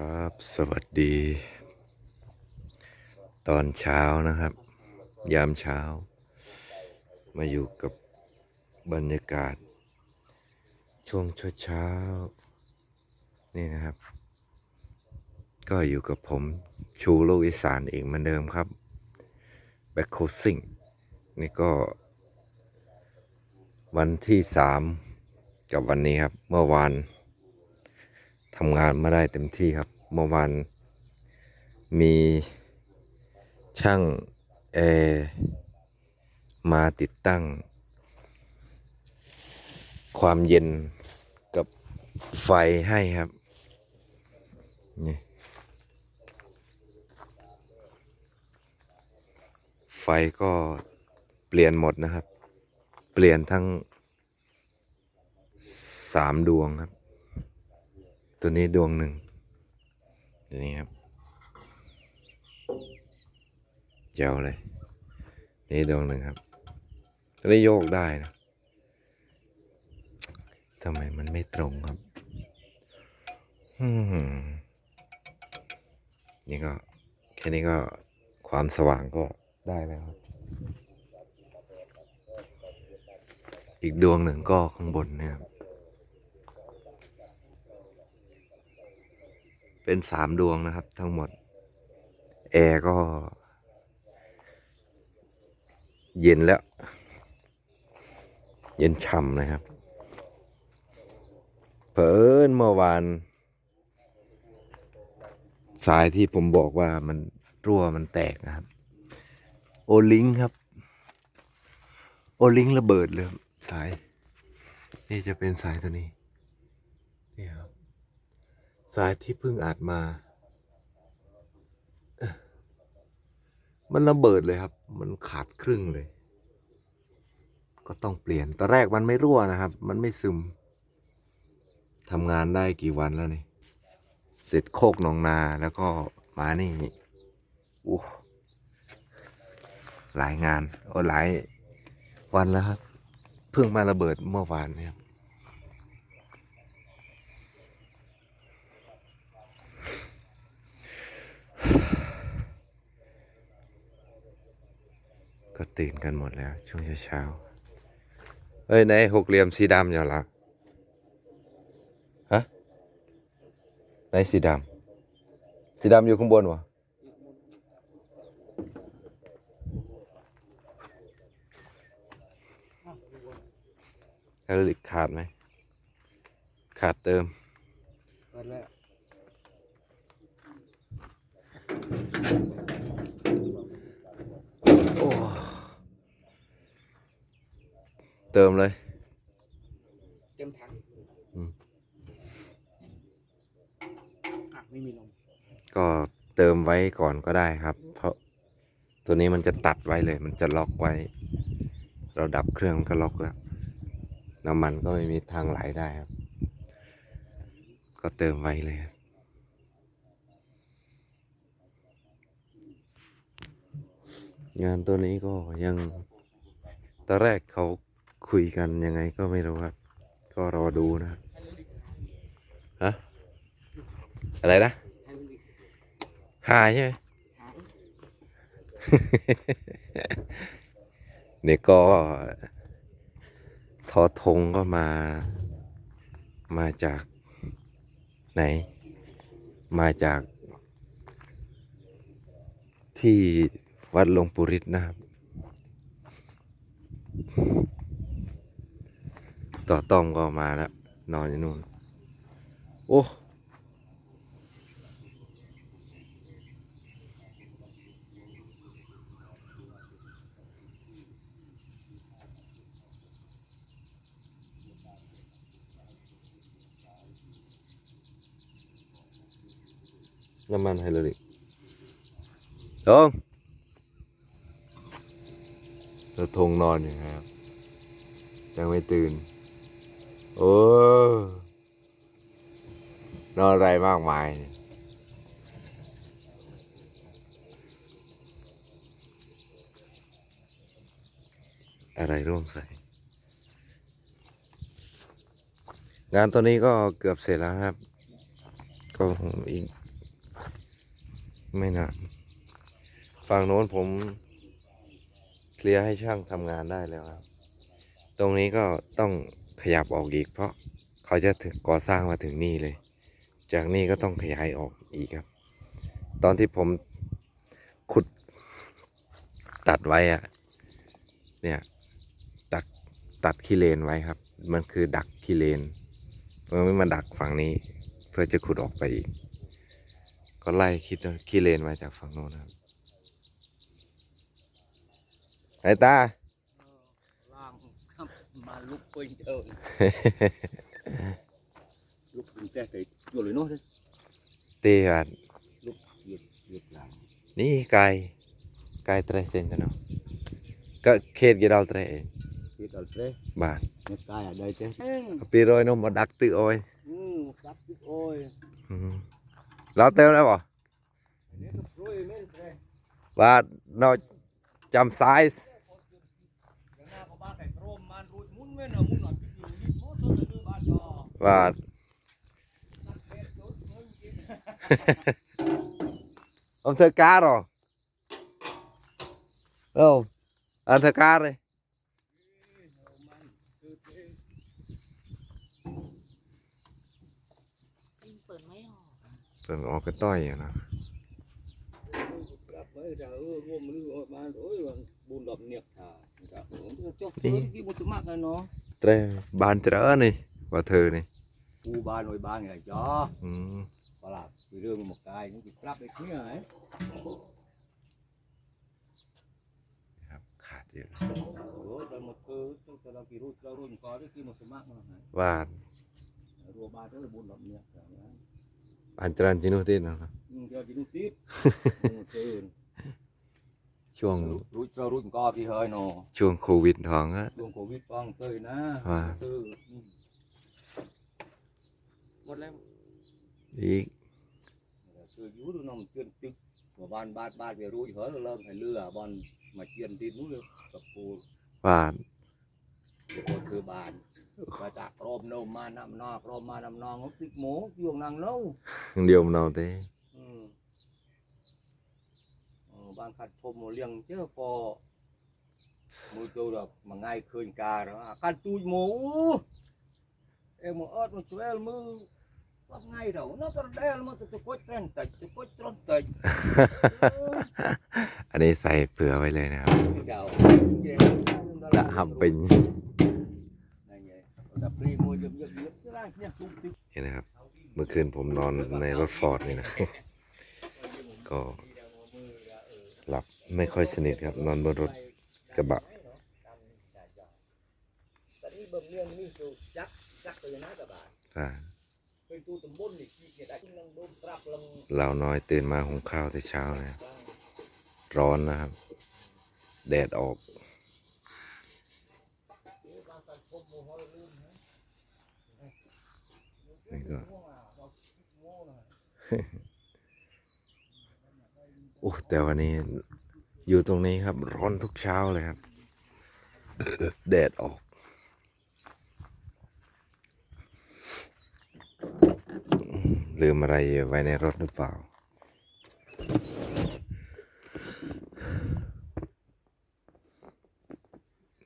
ครับ สวัสดี ตอนเช้านะครับ ยามเช้า มาอยู่กับบรรยากาศ ช่วงเช้านี่นะครับ ก็อยู่กับผมชูโลกอีสานเองเหมือนเดิมครับแบ็คโคซิ่งนี่ก็ วันที่สามกับวันนี้ครับ เมื่อวาน ทำงานไมาได้เต็มที่ครับ เมื่อวานมีช่างแอร์มาติดตั้ง ความเย็นกับไฟให้ครับ นี่ ไฟก็เปลี่ยนหมดนะครับ เปลี่ยนทั้งสามดวงครับ ตัวนี้ดวงหนึ่งตัวนี้ครับเจ๋วเลย นี่ดวงหนึ่งครับตัวนี้โยกได้นะทำไมมันไม่ตรงครับนี่ก็ แค่นี้ก็ความสว่างก็ได้แล้วครับ อีกดวงหนึ่งก็ข้างบนเนี่ยครับ เป็นสามดวงนะครับ ทั้งหมด แอร์ก็ เย็นแล้ว เย็นฉ่ำนะครับเผอิญเมื่อวาน สายที่ผมบอกว่ามันรั่วมันแตกนะครับ โอลิงครับ โอลิงระเบิดเลยสาย นี่จะเป็นสายตัวนี้ สายที่เพิ่งอาจมา มันระเบิดเลยครับ มันขาดครึ่งเลย ก็ต้องเปลี่ยนตอนแรกมันไม่รั่วนะครับ มันไม่ซึมทำงานได้กี่วันแล้วนี่ เสร็จโคกหนองนาแล้วก็มานี่อู้หลายงานโอ้หลายวันแล้วครับ เพิ่งมาระเบิดเมื่อวานเนี่ยครับ ก็ตื่นกันหมดแล้ว ช่วงเช้าๆเอ้ยไหนหกเหลี่ยมสีดำอย่าละฮะไหนสีดำสีดำอยู่ข้างบนวะแล้วหลิกขาดไหม ขาดเติมเปิดแล้ว โอ้ เติมเลย เต็มถังอืม อะไม่มีลมก็เติมไว้ก่อนก็ได้ครับ เพราะตัวนี้มันจะตัดไว้เลย มันจะล็อกไว้ เราดับเครื่องมันก็ล็อกแล้วน้ำมันก็ไม่มีทางไหลได้ครับ ก็เติมไว้เลยครับงานตัวนี้ก็ยังตอนแรกเขา คุยกันยังไงก็ไม่รู้ครับ ก็รอดูนะครับฮะอะไรนะ หายใช่ไหม เนี่ยก็ทอทงก็มา มาจากไหน มาจากที่วัดหลวงปุริตนะครับ ต่อต้อมก็มาแล้ว นอนอยู่นู่น โอ้น้ำมันไฮโดรลิกตงเราทงนอนอยู่ครับ ยังไม่ตื่น โอ้นอนอะไรมากมายเนี่ยอะไรร่วงใส่ งานตัวนี้ก็เกือบเสร็จแล้วครับ ก็อีก ไม่นานฝั่งโน้นผมเคลียร์ให้ช่างทำงานได้แล้วครับ ตรงนี้ก็ต้อง ขยับออกอีก เพราะเขาจะก่อสร้างมาถึงนี่เลย จากนี่ก็ต้องขยายออกอีกครับ ตอนที่ผมขุดตัดไว้อะเนี่ยตัดตัดขี้เลนไว้ครับ มันคือดักขี้เลนเพื่อไม่มาดักฝั่งนี้ เพื่อจะขุดออกไปอีก ก็ไล่คิดขี้เลนมาจากฝั่งโน้นครับไอ้ตา มาลุกปืนเดินลุกปืนแต่แต่อยู่เลยเนาะตีกันลุกหยุดหยุดหลังนี่ไก่ไก่เตรเซนต์เนาะก็เขตกี่ดาวเตรเองคิดเอาเต้บ้านไม่กล้าได้เจ้ปีโรยนมมาดักตื้อโอ้ยอืมรับติดโอ้ยอืมเราเต็มแล้วบ่อันนี้ก็โปรยแม่นเต้ว่าเราจำไซส์ và ông thơ cá rồi. Đâu ăn à, thơ cá đây. Tuần nó cái toi vậy nè. ไว้จะเออรวมมือออกมาโอ้ยบุญดอกเนี่ยค่ะจะโอ้ยจบเพิ่มกี่มุสมักเลยเนาะ tre bàn trở này và thơ này กูบ้านหน่วยบ้านไงจ้า ừ. ปลาคือเรื่องหมกกายนี่ติดรับไปเนี่ยไอ้ครับขาดเยอะโอ้แต่หมดคือตั้งแต่เรากี่รุ่นเรารุ่นก่อนที่กี่มุสมักมาไงว่ารัวบ้านก็บุญดอกเนี่ยอย่างนั้น bàn trở chỉ nuôi tên nó อืมเดี๋ยวจินุติดเกิน ช่วงรุ่นเรารุ่นก่อที่เฮยเนาะช่วงโควิดทองอะช่วงโควิดป้องเตยนะว่าคือหมดแล้วอีกคืออยู่ดูน้องเตือนตึกว่าบ้านบ้านบ้านไปรู้เหรอเริ่มให้เรือบอลมาเจียนที่นู้นเลยกับปูว่าเดี๋ยวก็คือบ้านมาจากโรมโนมมานำนอกโรมมานำนองติดหมูยวงนางเนาะ điều nào thế อืมเออบาง ขัดทมเลี้ยงเจ้าพอมือตัวดอกมาง่ายคืนกาแล้วขัดตูดหมูเอ็มออดมาช่วยมือว่างเราเนาะตอนแรกมันจะกดเต้นแต่จะกดตรนแต่อันนี้ใส่เผื่อไว้เลยนะครับเจ้าจะหำเป็นนั่นไงแต่ปรีมือเยอะๆเยอะๆร่างเนี่ยสูงติดนี่นะครับ เมื่อคืนผมนอนในรถฟอร์ดนี่นะ ก็ หลับไม่ค่อยสนิทครับ นอนบนรถกระบะเราน้อยตื่นมาหุงข้าวแต่เช้านะร้อนนะครับ แดดออกนี่ก็ อ้แต่วันนี้อยู่ตรงนี้ครับ ร้อนทุกเช้าเลยครับ แดดออกลืมอะไรไว้ในรถหรือเปล่า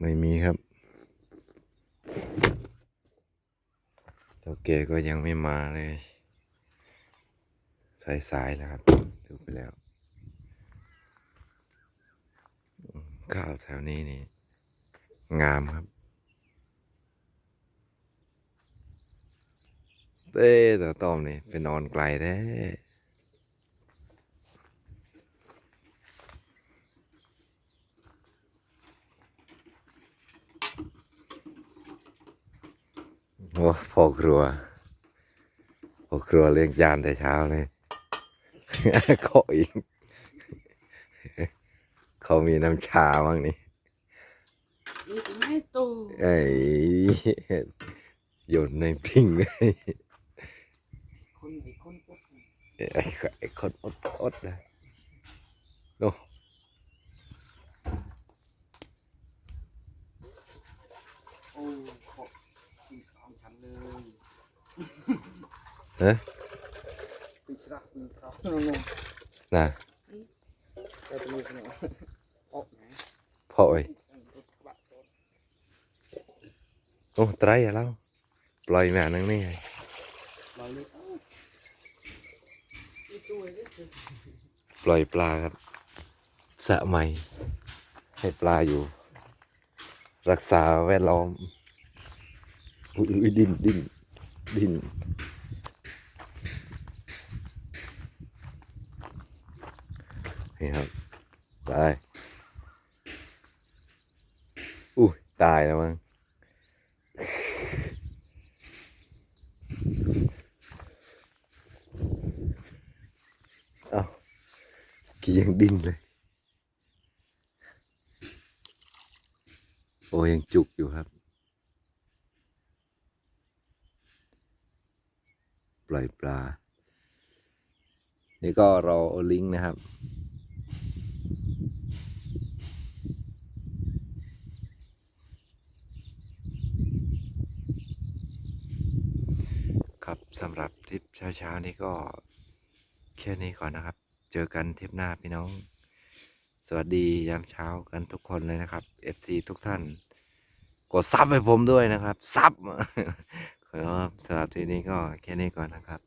ไม่มีครับเจ้าเกก็ยังไม่มาเลย สาย ๆ แล้วครับ ดูไปแล้ว ข้าวแถวนี้นี่ งามครับ เต้แต่ต้อมนี่ไปนอนไกลแท้โอ้พ่อครัวพ่อครัวเลี้ยงจานแต่เช้าเลยเขาอีก เขามีน้ำชาบ้างนี่นี่ก็ไม่โตไอ้โยนในทิ้งเลยคนไอ้คนก็ไอ้ไอ้คนอดอดนะโอ้โอ้ขอกินข้าวฉันเลยฮะติดสระปีครับนั่นน่ะ พอไอ้ยโอ้ไตรอะแล้วปล่อยแม่นังนี่ไงปล่อยปลาครับสะใหม่ ให้ปลาอยู่ รักษาแวดล้อมอุ้ยดินดินดินนี่ครับตายอุ้ย ตายแล้วมั้งเอ้ากี่ยังดิ้นเลย โอ้ยังจุกอยู่ครับ ปล่อยปลา นี่ก็รอโอลิงก์นะครับ สำหรับทริปเช้าๆนี้ก็แค่นี้ก่อนนะครับ เจอกันทริปหน้าพี่น้อง สวัสดียามเช้ากันทุกคนเลยนะครับ FC ทุกท่าน กดซับให้ผมด้วยนะครับซับครับสำหรับทีนี้ก็แค่นี้ก่อนนะครับ